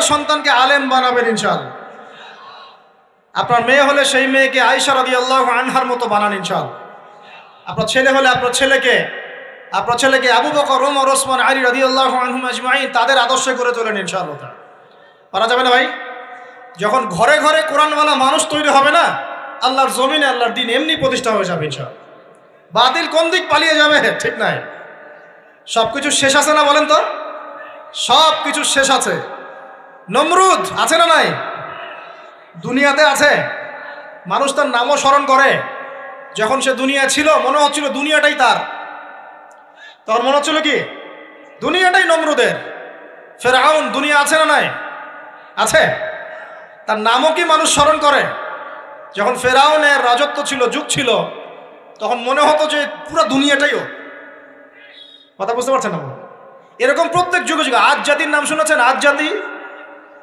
প্রত্যেকটা সন্তানকে আলেম বানাবেন ইনশাআল্লাহ। আপনার মেয়ে হলে সেই মেয়েকে আয়সা রাদি আল্লাহ আনহার মতো বানান ইনশাআল্লাহ। আপনার ছেলে হলে আপনার ছেলেকে আপনার ছেলেকে আবু বকর, ওমর, ওসমান, আলী রাদি আল্লাহ আনহুম তাদের আদর্শে করে তোলেন ইনশাআল্লাহ পারা যাবে না ভাই? যখন ঘরে ঘরে কোরআনওয়ালা মানুষ তৈরি হবে না, আল্লাহর জমিনে আল্লাহর দিন এমনি প্রতিষ্ঠা হয়ে যাবে ইনশাআল্লাহ। বাতিল কোন দিক পালিয়ে যাবে? ঠিক নাই। সব কিছু শেষ আছে না বলেন তো? সব কিছু শেষ আছে। নমরুদ, আছে না নাই? দুনিয়াতে আছে। মানুষ তার নামও স্মরণ করে। যখন সে দুনিয়া ছিল, মনে হচ্ছিল দুনিয়াটাই তার। তখন মনে হচ্ছিল কি? দুনিয়াটাই নমরুদের। ফেরাউন, দুনিয়া আছে না নাই? আছে। তার নামও কি মানুষ স্মরণ করে? যখন ফেরাউনের রাজত্ব ছিল, যুগ ছিল, তখন মনে হতো যে পুরো দুনিয়াটাই ও কথা বুঝতে পারছেন না এরকম প্রত্যেক যুগে যুগে, আজ জাতির নাম শুনেছেন? আজ জাতি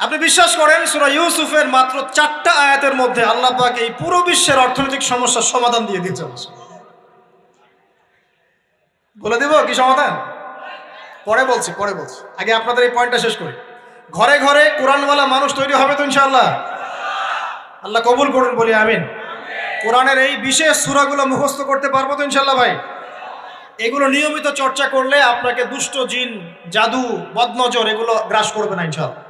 আপনি বিশ্বাস করেন, সুরা ইউসুফের মাত্র চারটা আয়াতের মধ্যে আল্লাহ পাক এই পুরো বিশ্বের অর্থনৈতিক সমস্যার সমাধান দিয়ে দিচ্ছে বলে দেব, কি সমাধান? পরে বলছি পরে বলছি। আগে আপনাদের এই পয়েন্টটা শেষ করি। ঘরে ঘরে কোরআনওয়ালা মানুষ তৈরি হবে তো ইনশাআল্লাহ? আল্লাহ কবুল করুন, বলি আমিন। কোরআনের এই বিশেষ সুরাগুলো মুখস্থ করতে পারব তো ইনশাল্লাহ ভাই? এগুলো নিয়মিত চর্চা করলে আপনাকে দুষ্ট জিন, জাদু, বদনজর এগুলো গ্রাস করবে না ইনশাল্লাহ